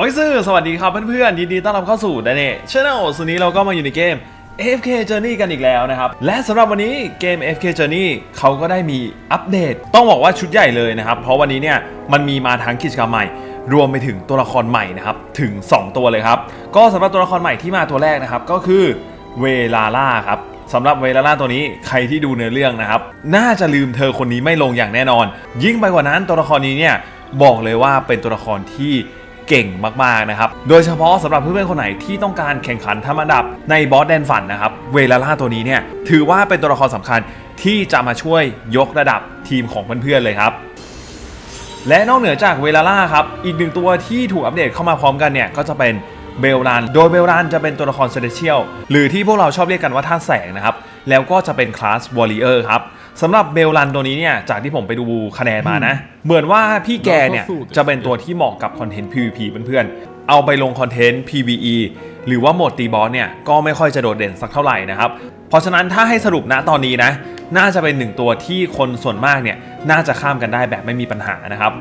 โอ้ยซื่อสวัสดีครับเพื่อนๆยินดีต้อนรับเข้าสู่ดนเน่ช anel สุนี้เราก็มาอยู่ในเกม AFK Journey กันอีกแล้วนะครับ และสำหรับวันนี้เกม AFK Journey เขาก็ได้มีอัปเดต ต้องบอกว่าชุดใหญ่เลยนะครับ เพราะวันนี้เนี่ยมันมีมาทั้งกิจกรรมใหม่ รวมไปถึงตัวละครใหม่นะครับ ถึง 2 ตัวเลยครับ ก็สำหรับตัวละครใหม่ที่มาตัวแรกนะครับ ก็คือเวลาล่าครับสำหรับเวลาล่าตัวนี้ใครที่ดูเนื้อเรื่องนะครับ น่าจะลืมเธอคนนี้ไม่ลงอย่างแน่นอน ยิ่งไปกว่านั้นตัวละครนี้เนี่ยบอกเลยว่าเป็นตัวละครที่ เก่งมากๆนะครับ โดยเฉพาะสำหรับเพื่อนๆคนไหนที่ต้องการแข่งขันทำอันดับในบอสแดนฝันนะครับ เวลาล่าตัวนี้เนี่ยถือว่าเป็นตัวละครสำคัญที่จะมาช่วยยกระดับทีมของเพื่อนๆเลยครับและนอกเหนือจากเวลาล่าครับ อีกหนึ่งตัวที่ถูกอัปเดตเข้ามาพร้อมกันเนี่ย ก็จะเป็นเบลรัน โดยเบลรันจะเป็นตัวละครเซเลเชียลหรือที่พวกเราชอบเรียกกันว่าท่าแสงนะครับ แล้วก็จะเป็นคลาสวอริเออร์ครับ สำหรับเบลรันตัวนี้เนี่ยจากที่ผมไปดูคะแนนมานะ เหมือนว่าพี่แกเนี่ยจะเป็นตัวที่เหมาะกับคอนเทนต์ PVP เพื่อนๆ เอาไปลงคอนเทนต์ PVE หรือว่าโหมดตีบอสเนี่ยก็ไม่ค่อยจะโดดเด่นสักเท่าไหร่นะครับ เพราะฉะนั้นถ้าให้สรุปณตอนนี้นะ น่าจะเป็นหนึ่งตัวที่คนส่วนมากเนี่ยน่าจะข้ามกันได้แบบไม่มีปัญหานะครับ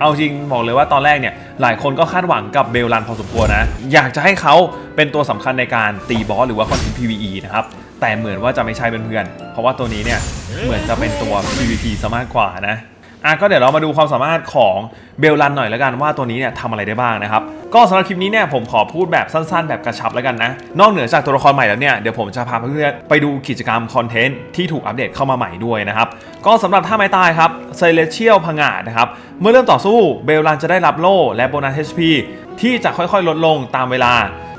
เอาจริงบอกเลยว่าตอนแรกเนี่ยหลายคนก็คาดหวังกับเบลลันพอสมควรนะ อยากจะให้เขาเป็นตัวสำคัญในการตีบอสหรือว่าคอนเทนต์ PVE นะครับ แต่เหมือนว่าจะไม่ใช่เพื่อนๆเพราะว่าตัวนี้เนี่ยเหมือนจะเป็นตัว PVP ซะมากกว่านะอะก็เดี๋ยวเรามาดูความสามารถของเบลลันหน่อยแล้วกันว่าตัวนี้เนี่ยทำอะไรได้บ้างนะครับ ก็สำหรับคลิปนี้เนี่ยผมขอพูดแบบสั้นๆ แบบกระชับแล้วกันนะ นอกเหนือจากตัวละครใหม่แล้วเนี่ยเดี๋ยวผมจะพาเพื่อนๆไปดูกิจกรรมคอนเทนต์ที่ถูกอัปเดตเข้ามาใหม่ด้วยนะครับ ก็สำหรับท่าไม้ตายครับเซเลเชียลพังงาดนะครับ เมื่อเริ่มต่อสู้เบลลันจะได้รับโล่และโบนัส HP ที่จะค่อยๆ ลดลงตามเวลา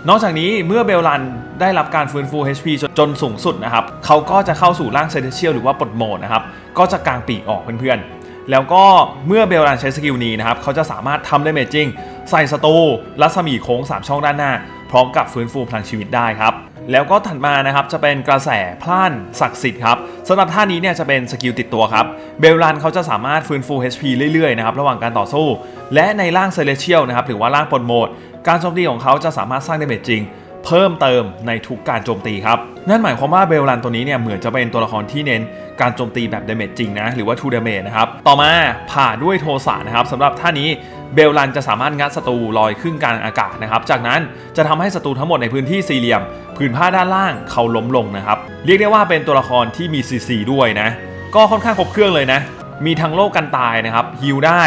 นอกจากนี้เมื่อเบลลันได้รับการฟื้นฟู HP จนสูงสุดนะครับเขาก็จะเข้าสู่ร่างเซเลเชียลหรือว่าปลดโหมดนะครับก็จะกางปีกออกเพื่อนๆ แล้วก็เมื่อเบลลันใช้สกิลนี้นะครับเขาจะสามารถทำได้เมจิงใส่สตูรัศมีโค้ง 3 ช่องด้านหน้า พร้อมกับฟื้นฟูพลังชีวิตได้ครับ แล้วก็ถัดมานะครับจะเป็นกระแสพล่านศักดิ์สิทธิ์ครับสำหรับท่านี้เนี่ยจะเป็นสกิลติดตัวครับเบลลันเขาจะสามารถฟื้นฟู HP เรื่อยๆนะครับระหว่างการต่อสู้ และในร่างเซเลเชียลนะครับหรือว่าร่างปลดโหมด การโจมตีของเขาจะสามารถสร้างดเมจจริง เพิ่มเติมในทุกการโจมตีครับ นั่นหมายความว่าเบลลันตัวนี้เนี่ยเหมือนจะเป็นตัวละครที่เน้นการโจมตีแบบเดเมจจริงนะ หรือว่า2 damage นะครับ ต่อมาผ่าด้วยโทสะนะครับสำหรับท่านี้เบลลันจะสามารถงัดศัตรูลอยขึ้นกลางอากาศนะครับ จากนั้นจะทำให้ศัตรูทั้งหมดในพื้นที่สี่เหลี่ยมผืนผ้าด้านล่างเขาล้มลงนะครับ เรียกได้ว่าเป็นตัวละครที่มี CC ด้วยนะ ก็ค่อนข้างครบเครื่องเลยนะ มีทั้งโลกกันตายนะครับฮิลได้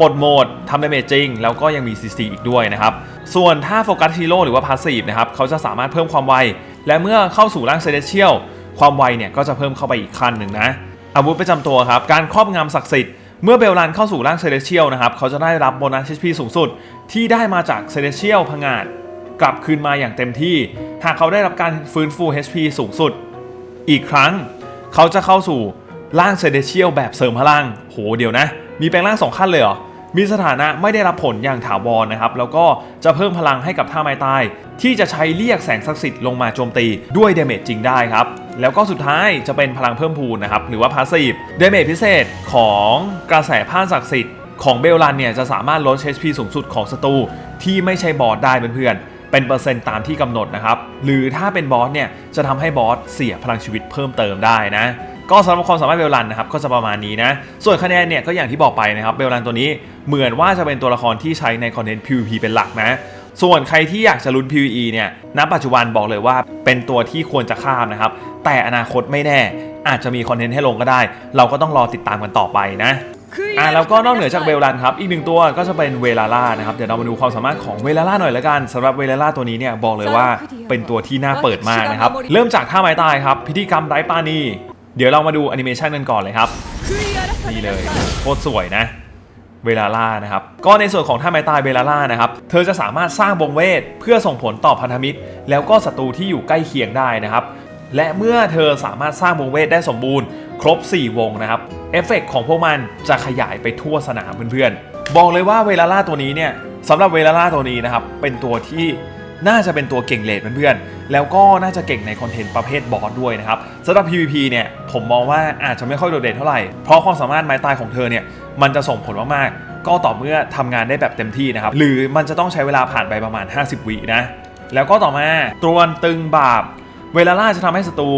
ปลดโหมดทำดาเมจจริง แล้วก็ยังมี CC อีกด้วยนะครับ ส่วนถ้าโฟกัสฮีโร่หรือว่าพาสซีฟนะครับเขาจะสามารถเพิ่มความไว และเมื่อเข้าสู่ร่างเซเลเชียลความไวเนี่ยก็จะเพิ่มเข้าไปอีกขั้นหนึ่งนะ อาวุธประจำตัวครับ การครอบงำศักดิ์สิทธิ์เมื่อเบลลันเข้าสู่ร่างเซเลเชียลนะครับเขาจะได้รับโบนัส HP สูงสุด ที่ได้มาจากเซเลเชียลพังงาดกลับคืนมาอย่างเต็มที่ หากเขาได้รับการฟื้นฟู HP สูงสุด อีกครั้ง เขาจะเข้าสู่ร่างเซเดเชียลแบบเสริมพลัง โหเดี๋ยวนะ มีแปลงร่างสองขั้นเลยเหรอ มีสถานะไม่ได้รับผลอย่างถาวรนะครับ แล้วก็จะเพิ่มพลังให้กับท่าไม้ตาย ที่จะใช้เรียกแสงศักดิ์สิทธิ์ลงมาโจมตีด้วยเดเมจจริงได้ครับ แล้วก็สุดท้ายจะเป็นพลังเพิ่มพูนนะครับ หรือว่าพาสซีฟเดเมจพิเศษของกระแสผ้าศักดิ์สิทธิ์ของเบลลันเนี่ยจะสามารถลด HP สูงสุดของศัตรูที่ไม่ใช่บอสได้เพื่อนๆ เป็นเปอร์เซ็นต์ตามที่กำหนดนะครับ หรือถ้าเป็นบอสเนี่ยจะทำให้บอสเสียพลังชีวิตเพิ่มเติมได้นะ ก็สำหรับความสามารถเบลลันนะครับก็จะประมาณนี้นะ ส่วนคะแนนเนี่ยก็อย่างที่บอกไปนะครับเบลลันตัวนี้เหมือนว่าจะเป็นตัวละครที่ใช้ในคอนเทนต์ PVP เป็นหลักนะ ส่วนใครที่อยากจะลุ้น PVE เนี่ยณปัจจุบันบอกเลยว่าเป็นตัวที่ควรจะข้ามนะครับ แต่อนาคตไม่แน่ อาจจะมีคอนเทนต์ให้ลงก็ได้ เราก็ต้องรอติดตามกันต่อไปนะอะแล้วก็นอกเหนือจากเวลลันครับ อีกหนึ่งตัวก็จะเป็นเวลาล่านะครับ เดี๋ยวเรามาดูความสามารถของเวลาล่าหน่อยละกันสำหรับเวลาล่าตัวนี้เนี่ยบอกเลยว่าเป็นตัวที่น่าเปิดมากนะครับ เริ่มจากท่าไม้ตายครับ พิธีกรรมไร้ปานี เดี๋ยวเรามาดูแอนิเมชันกันก่อนเลยครับนี่เลยโคตรสวยนะเวลาล่านะครับ ก็ในส่วนของท่าไม้ตายเวลาล่านะครับ เธอจะสามารถสร้างวงเวท เพื่อส่งผลต่อพันธมิตร แล้วก็ศัตรูที่อยู่ใกล้เคียงได้นะครับ และเมื่อเธอสามารถสร้างวงเวทได้สมบูรณ์ ครบ 4 วงนะครับ เอฟเฟกต์ของพวกมันจะขยายไปทั่วสนามเพื่อนๆ บอกเลยว่าเวลาล่าตัวนี้เนี่ยสำหรับเวลาล่าตัวนี้นะครับ เป็นตัวที่ น่าจะเป็นตัวเก่งเลดเพื่อนๆ แล้วก็น่าจะเก่งในคอนเทนต์ประเภทบอสด้วยนะครับสำหรับ PVP เนี่ยผมมองว่าอาจจะไม่ค่อยโดดเด่นเท่าไหร่ เพราะความสามารถไม้ตายของเธอเนี่ยมันจะส่งผลมากๆ ก็ต่อเมื่อทำงานได้แบบเต็มที่นะครับ หรือมันจะต้องใช้เวลาผ่านไปประมาณ 50 วินะ แล้วก็ต่อมาตรวนตึงบาป เวลาล่าจะทำให้ศัตรู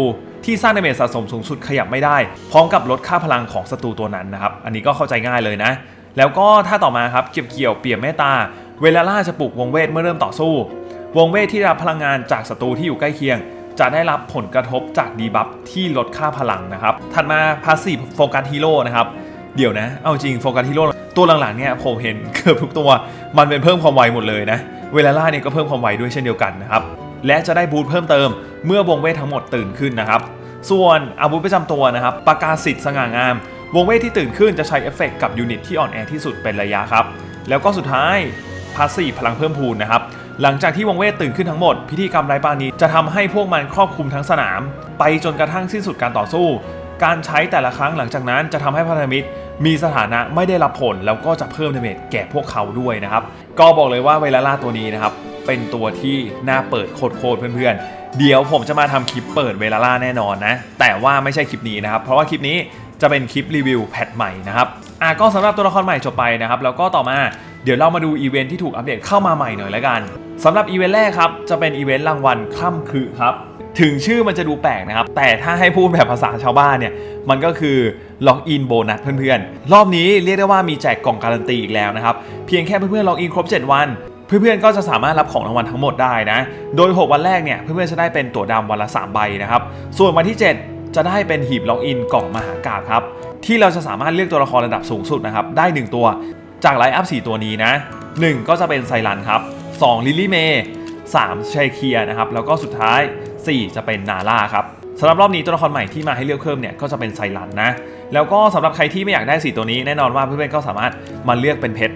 ที่สร้างดาเมจสะสมสูงสุดขยับไม่ได้ พร้อมกับลดค่าพลังของศัตรูตัวนั้นนะครับ อันนี้ก็เข้าใจง่ายเลยนะ แล้วก็ถ้าต่อมาครับเก็บเกี่ยวเปี่ยมเมตตา เวลาล่าจะปลุกวงเวทเมื่อเริ่มต่อสู้ วงเวทที่ได้รับพลังงานจากศัตรูที่อยู่ใกล้เคียง จะได้รับผลกระทบจากดีบัฟที่ลดค่าพลังนะครับ ถัดมาพาสซีฟโฟกัสฮีโร่นะครับ เดี๋ยวนะ เอาจริงโฟกัสฮีโร่ตัวหลังๆเนี่ยผมเห็นเกือบทุกตัว มันเป็นเพิ่มความไวหมดเลยนะ เวลาล่าเนี่ยก็เพิ่มความไวด้วยเช่นเดียวกันนะครับ และจะได้บูทเพิ่มเติมเมื่อวงเวททั้งหมดตื่นขึ้นนะครับ ส่วนอาวุธประจำตัวนะครับปากกาสิทธิ์สง่างาม วงเวทที่ตื่นขึ้นจะใช้เอฟเฟกต์กับยูนิตที่อ่อนแอที่สุดเป็นระยะครับ แล้วก็สุดท้ายพาสซีฟพลังเพิ่มพูนนะครับ หลังจากที่วงเวทตื่นขึ้นทั้งหมด พิธีกรรมไร้ปาณีจะทำให้พวกมันครอบคลุมทั้งสนาม ไปจนกระทั่งสิ้นสุดการต่อสู้ การใช้แต่ละครั้งหลังจากนั้นจะทำให้พันธมิตร มีสถานะไม่ได้รับผลแล้วก็จะเพิ่มดาเมจแก่พวกเขาด้วยนะครับก็บอกเลยว่าเวลาล่าตัวนี้นะครับเป็นตัวที่น่าเปิดโคตรเพื่อนๆ เดี๋ยวผมจะมาทำคลิปเปิดเวลาล่าแน่นอนนะ แต่ว่าไม่ใช่คลิปนี้นะครับ เพราะว่าคลิปนี้จะเป็นคลิปรีวิวแพทใหม่นะครับ อะก็สำหรับตัวละครใหม่จบไปนะครับ แล้วก็ต่อมาเดี๋ยวเรามาดูอีเวนท์ที่ถูกอัปเดตเข้ามาใหม่หน่อยแล้วกัน สำหรับอีเวนต์แรกครับจะเป็นอีเวนต์รางวัลค่ำคือครับ ถึงชื่อมันจะดูแปลกนะครับ แต่ถ้าให้พูดแบบภาษาชาวบ้านเนี่ยมันก็คือล็อกอินโบนัสเพื่อนๆ รอบนี้เรียกได้ว่ามีแจกกล่องการันตีอีกแล้วนะครับ เพียงแค่เพื่อนๆล็อกอินครบ 7 วันเพื่อนๆ ก็จะสามารถรับของรางวัลทั้งหมดได้นะ โดย 6 วันแรกเนี่ยเพื่อนๆ จะได้เป็นตั๋วดำวันละ 3 ใบนะครับ ส่วนวันที่ 7 จะได้เป็นหีบล็อกอินกล่องมหากาบครับ ที่เราจะสามารถเลือกตัวละครระดับสูงสุดนะครับ ได้ 1 ตัว จากไลน์อัพ 4 ตัวนี้นะ 1 ก็จะเป็นไซรันครับ 2ลิลลี่เมย์3ชัยเคียร์นะครับแล้วก็สุดท้าย 4 จะเป็นนาล่าครับสำหรับรอบนี้ตัวละครใหม่ที่มาให้เลือกเพิ่มเนี่ยก็จะเป็นไซรันนะแล้วก็สำหรับใครที่ไม่อยากได้ 4 ตัวนี้แน่นอนว่าเพื่อนๆก็สามารถมาเลือกเป็นเพชร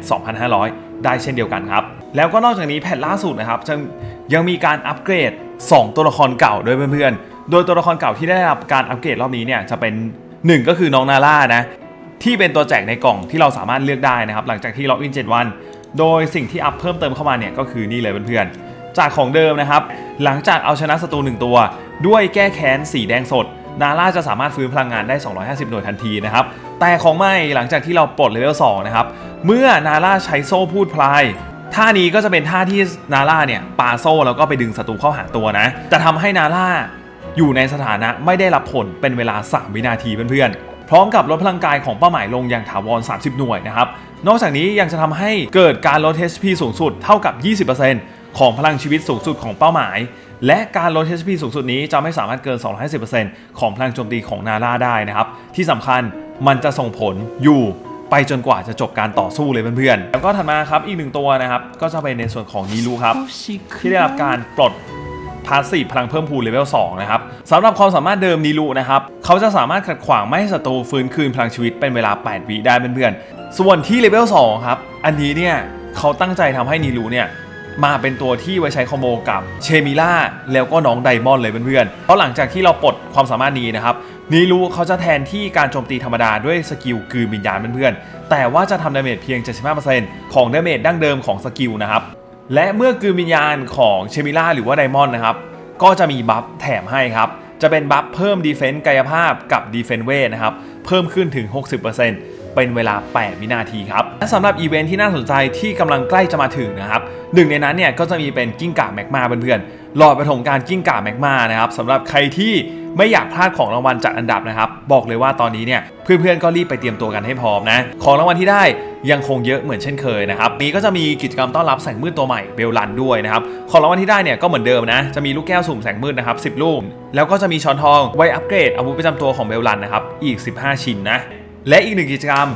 2,500 ได้เช่นเดียวกันครับ แล้วก็นอกจากนี้แพทล่าสุดนะครับจะยังมีการอัปเกรด 2 ตัวละครเก่าด้วยเพื่อนๆ โดยตัวละครเก่าที่ได้รับการอัปเกรดรอบนี้เนี่ยจะเป็น 1 ก็คือน้องนาล่านะที่เป็นตัวแจกในกล่องที่เราสามารถเลือกได้นะครับหลังจากที่ล็อกอิน7วัน โดยสิ่งที่อัพเพิ่มเติมเข้ามาเนี่ยก็คือนี่เลยเพื่อนๆ จากของเดิมนะครับ หลังจากเอาชนะศัตรูหนึ่งตัว ด้วยแก้แค้นสีแดงสด นาร่าจะสามารถฟื้นพลังงานได้ 250 หน่วยทันทีนะครับ แต่ของไม่หลังจากที่เราปลดเลเวล2นะครับ เมื่อนาร่าใช้โซ่พูดพลายท่านี้ก็จะเป็นท่าที่นาร่าเนี่ยปาโซ่แล้วก็ไปดึงศัตรูเข้าหาตัวนะ จะทำให้นาร่าอยู่ในสถานะไม่ได้รับผลเป็นเวลา 3 วินาทีเพื่อนๆ พร้อมกับลดพลังกายของเป้าหมายลงอย่างถาวร 30 หน่วยนะครับ นอกจากนี้ยังจะทำให้เกิดการลด HP สูงสุดเท่ากับ 20%ของพลังชีวิตสูงสุดของเป้าหมาย และการลด HP สูงสุดนี้จะไม่สามารถเกิน 250%ของพลังโจมตีของนาร่าได้นะครับ ที่สำคัญมันจะส่งผลอยู่ไปจนกว่าจะจบการต่อสู้เลยเพื่อนๆ แล้วก็ถัดมาครับอีกหนึ่งตัวนะครับ ก็จะเป็นในส่วนของนีลูครับ ที่ได้รับการปลด พาสซีฟพลังเพิ่มพูนเลเวล2นะครับสำหรับความสามารถเดิมนีลูนะครับเขาจะสามารถขัดขวางไม่ให้ศัตรูฟื้นคืนพลังชีวิตเป็นเวลา 8 วิได้เพื่อนๆส่วนที่เลเวล2ครับอันนี้เนี่ยเขาตั้งใจทำให้นีลูเนี่ยมาเป็นตัวที่ไว้ใช้คอมโบกับเชมิล่าแล้วก็น้องไดมอนด์เลยเพื่อนๆเพราะหลังจากที่เราปลดความสามารถนี้นะครับนีรูเขาจะแทนที่การโจมตีธรรมดาด้วยสกิลกือวิญญาณเพื่อนๆแต่ว่าจะทำดาเมจเพียง 75%ของดาเมจดั้งเดิมของสกิลนะครับ และเมื่อกือวิญญาณของเชมิล่าหรือว่าไดมอนด์นะครับ ก็จะมีบัฟแถมให้ครับ จะเป็นบัฟเพิ่มดีเฟนส์กายภาพกับดีเฟนเวทนะครับ เพิ่มขึ้นถึง 60% เป็นเวลา 8 วินาทีครับและสำหรับอีเวนท์ที่น่าสนใจที่กำลังใกล้จะมาถึงนะครับหนึ่งในนั้นเนี่ยก็จะมีเป็นกิ้งก่าแมกมาเพื่อนๆหลอดประถมการกิ้งก่าแมกมานะครับสำหรับใครที่ไม่อยากพลาดของรางวัลจัดอันดับนะครับ บอกเลยว่าตอนนี้เนี่ยเพื่อนๆก็รีบไปเตรียมตัวกันให้พร้อมนะ ของรางวัลที่ได้ยังคงเยอะเหมือนเช่นเคยนะครับนี้ก็จะมีกิจกรรมต้อนรับแสงมืดตัวใหม่เบลลันด้วยนะครับของรางวัลที่ได้เนี่ยก็เหมือนเดิมนะ จะมีลูกแก้วสุ่มแสงมืดนะครับ10 ลูก แล้วก็จะมีช้อนทองไว้อัปเกรดอาวุธประจำตัวของเบลลันนะครับอีก 15 ชิ้นนะ และอีกหนึ่งกิจกรรม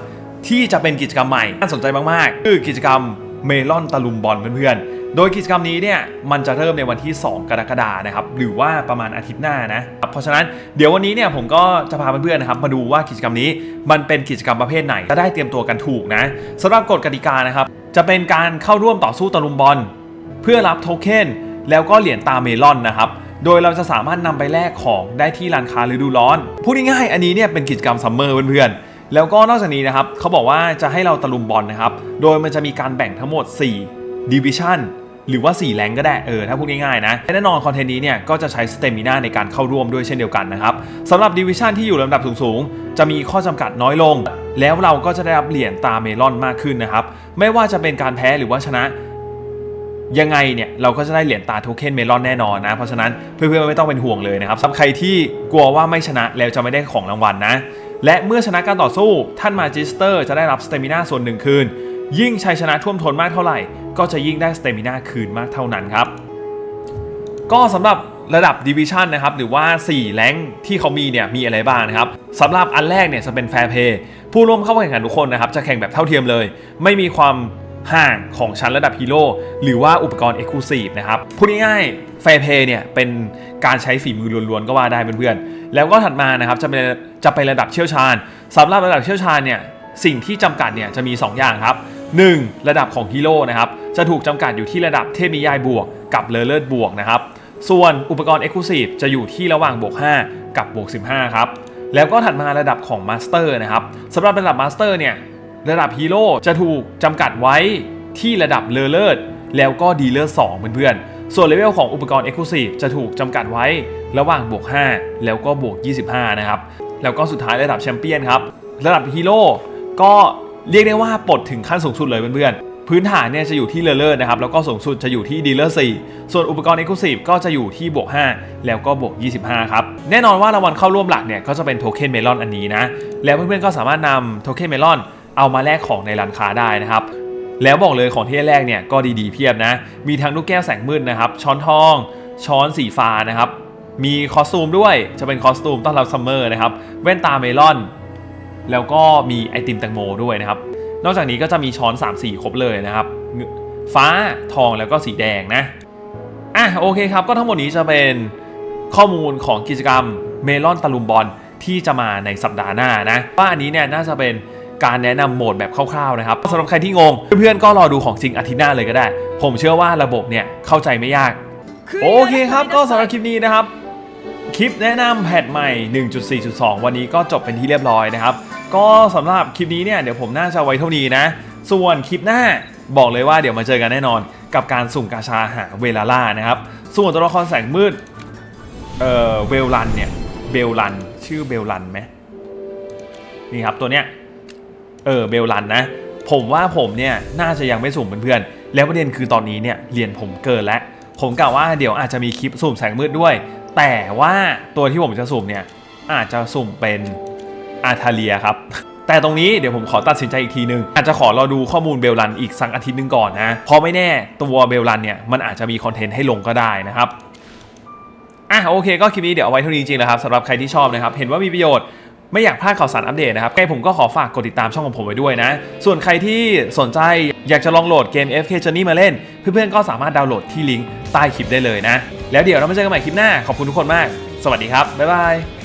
ที่จะเป็นกิจกรรมใหม่น่าสนใจมากๆ คือกิจกรรมเมลอนตะลุมบอลเพื่อนๆ โดยกิจกรรมนี้เนี่ยมันจะเริ่มในวันที่ 2 กรกฎานะครับหรือว่าประมาณอาทิตย์หน้านะ เพราะฉะนั้นเดี๋ยววันนี้เนี่ยผมก็จะพาเพื่อนๆนะครับมาดูว่ากิจกรรมนี้มันเป็นกิจกรรมประเภทไหนจะได้เตรียมตัวกันถูกนะสำหรับกฎกติกานะครับจะเป็นการเข้าร่วมต่อสู้ตะลุมบอล เพื่อรับโทเค็นแล้วก็เหรียญตาเมลอนนะครับโดยเราจะสามารถนำไปแลกของได้ที่ร้านค้าฤดูร้อนพูดง่ายๆอันนี้เนี่ยเป็นกิจกรรมซัมเมอร์เพื่อนๆ แล้วก็นอกจากนี้นะครับเขาบอกว่าจะให้เราตะลุมบอลนะครับ โดยมันจะมีการแบ่งทั้งหมด 4 Division หรือว่า 4 แรงก็ได้เออถ้าพูดง่ายๆนะแน่นอนคอนเทนต์นี้เนี่ยก็จะใช้สเตมิน่าในการเข้าร่วมด้วยเช่นเดียวกันนะครับสำหรับดิวิชันที่อยู่ลำดับสูงๆ จะมีข้อจำกัดน้อยลง แล้วเราก็จะได้รับเหรียญตาเมลอนมากขึ้นนะครับ ไม่ว่าจะเป็นการแพ้หรือว่าชนะ ยังไงเนี่ยเราก็จะได้เหรียญตาโทเค็นเมลอนแน่นอนนะ เพราะฉะนั้นเพื่อนๆไม่ต้องเป็นห่วงเลยนะครับสำหรับใครที่กลัวว่าไม่ชนะแล้วจะไม่ได้ของรางวัลนะ และเมื่อชนะการต่อสู้ ท่านมาจิสเตอร์จะได้รับสเตมินาส่วนหนึ่งคืน ยิ่งชัยชนะท่วมท้นมากเท่าไหร่ ก็จะยิ่งได้สเตมินาคืนมากเท่านั้นครับ ก็สำหรับระดับดิวิชันนะครับหรือว่า 4 แรงที่เขามีเนี่ยมีอะไรบ้างนะครับสำหรับอันแรกเนี่ยจะเป็นแฟร์เพย์ผู้ร่วมเข้าแข่งขันทุกคนนะครับจะแข่งแบบเท่าเทียมเลย ไม่มีความ ห่างของชั้นระดับฮีโร่หรือว่าอุปกรณ์ Exclusive นะครับ พูดง่ายๆแฟร์เพย์เนี่ยเป็นการใช้ฝีมือล้วนๆ ก็ว่าได้เพื่อนๆ แล้วก็ถัดมานะครับจะเป็นจะเป็นระดับเชี่ยวชาญสำหรับระดับเชี่ยวชาญเนี่ยสิ่งที่จำกัดเนี่ยจะมี 2 อย่างครับ 1. ระดับของฮีโร่นะครับจะถูกจำกัดอยู่ที่ระดับเทพนิยายบวกกับเลอเลิศบวกนะครับส่วนอุปกรณ์ Exclusive จะอยู่ที่ระหว่างบวก 5 กับบวก 15 ครับแล้วก็ถัดมาระดับของ Master นะครับสำหรับระดับ Master เนี่ย ระดับฮีโร่จะถูกจำกัดไว้ที่ระดับเลอเลิศแล้วก็ดีเลอร์2เพื่อนๆ ส่วนเลเวลของอุปกรณ์ Exclusive จะถูกจำกัดไว้ระหว่างบวก 5 แล้วก็บวก 25 นะครับ แล้วก็สุดท้ายระดับแชมเปี้ยนครับ ระดับฮีโร่ก็เรียกได้ว่าปลดถึงขั้นสูงสุดเลยเพื่อนๆ พื้นฐานเนี่ยจะอยู่ที่เลเลอร์นะครับ แล้วก็สูงสุดจะอยู่ที่ดีลเลอร์4ส่วนอุปกรณ์ Exclusive ก็จะอยู่ที่บวก 5 แล้วก็บวก 25 ครับ แน่นอนว่ารางวัลเข้าร่วมหลักเนี่ยก็จะเป็นโทเค็นเมลอนอันนี้นะ แล้วเพื่อนๆก็สามารถนำโทเค็นเมลอน เอามาแลกของในร้านค้าได้นะครับ แล้วบอกเลยของที่แรกเนี่ยก็ดีๆเพียบนะ มีทั้งลูกแก้วแสงมืดนะครับ ช้อนทอง ช้อนสีฟ้านะครับ มีคอสตูมด้วย จะเป็นคอสตูมต้อนรับซัมเมอร์นะครับ แว่นตาเมลอน แล้วก็มีไอติมแตงโมด้วยนะครับ นอกจากนี้ก็จะมีช้อน 3 สีครบเลยนะครับ ฟ้า ทอง แล้วก็สีแดงนะ อะโอเคครับ ก็ทั้งหมดนี้จะเป็นข้อมูลของกิจกรรมเมลอนตะลุมบอลที่จะมาในสัปดาห์หน้านะว่าอันนี้เนี่ยน่าจะเป็น การแนะนำโหมดแบบคร่าวๆนะครับสำหรับใครที่งง เพื่อนๆก็รอดูของจริงอาทิตย์หน้าเลยก็ได้ ผมเชื่อว่าระบบเนี่ยเข้าใจไม่ยาก โอเคครับก็สำหรับคลิปนี้นะครับ คลิปแนะนำแพทใหม่ 1.4.2 วันนี้ก็จบเป็นที่เรียบร้อยนะครับ ก็สำหรับคลิปนี้เนี่ยเดี๋ยวผมน่าจะไว้เท่านี้นะ ส่วนคลิปหน้าบอกเลยว่าเดี๋ยวมาเจอกันแน่นอน กับการสุ่มกาชาหาเวลาล่านะครับ ส่วนตัวละครแสงมืดเอ่อเวลลันเนี่ยเบลลันชื่อเบลลันไหมนี่ครับตัวเนี้ย ออเบลลันนะผมว่าผมเนี่ยน่าจะยังไม่สุ่มเพื่อนๆแล้วประเด็นคือตอนนี้เนี่ยเรียนผมเกินแล้วผมกะว่าเดี๋ยวอาจจะมีคลิปสุ่มแสงมืดด้วย แต่ว่าตัวที่ผมจะสุ่มเนี่ยอาจจะสุ่มเป็นอาทาเลียครับแต่ตรงนี้เดี๋ยวผมขอตัดสินใจอีกทีนึง อาจจะขอรอดูข้อมูลเบลลันอีกสักอาทิตย์หนึงก่อนนะเพราะไม่แน่ตัวเบลลันเนี่ยมันอาจจะมีคอนเทนต์ให้ลงก็ได้นะครับอะโอเคก็คลิปนี้เดี๋ยวเอาไว้เท่านี้จริงๆนะครับสำหรับใครที่ชอบนะครับ เห็นว่ามีประโยชน์ ไม่อยากพลาดข่าวสารอัปเดตนะครับใครผมก็ขอฝากกดติดตามช่องของผมไว้ด้วยนะ ส่วนใครที่สนใจอยากจะลองโหลดเกม FK Journey มาเล่น เพื่อนๆก็สามารถดาวน์โหลดที่ลิงก์ใต้คลิปได้เลยนะ แล้วเดี๋ยวเรามาเจอกันใหม่คลิปหน้า ขอบคุณทุกคนมาก สวัสดีครับ บ๊ายบาย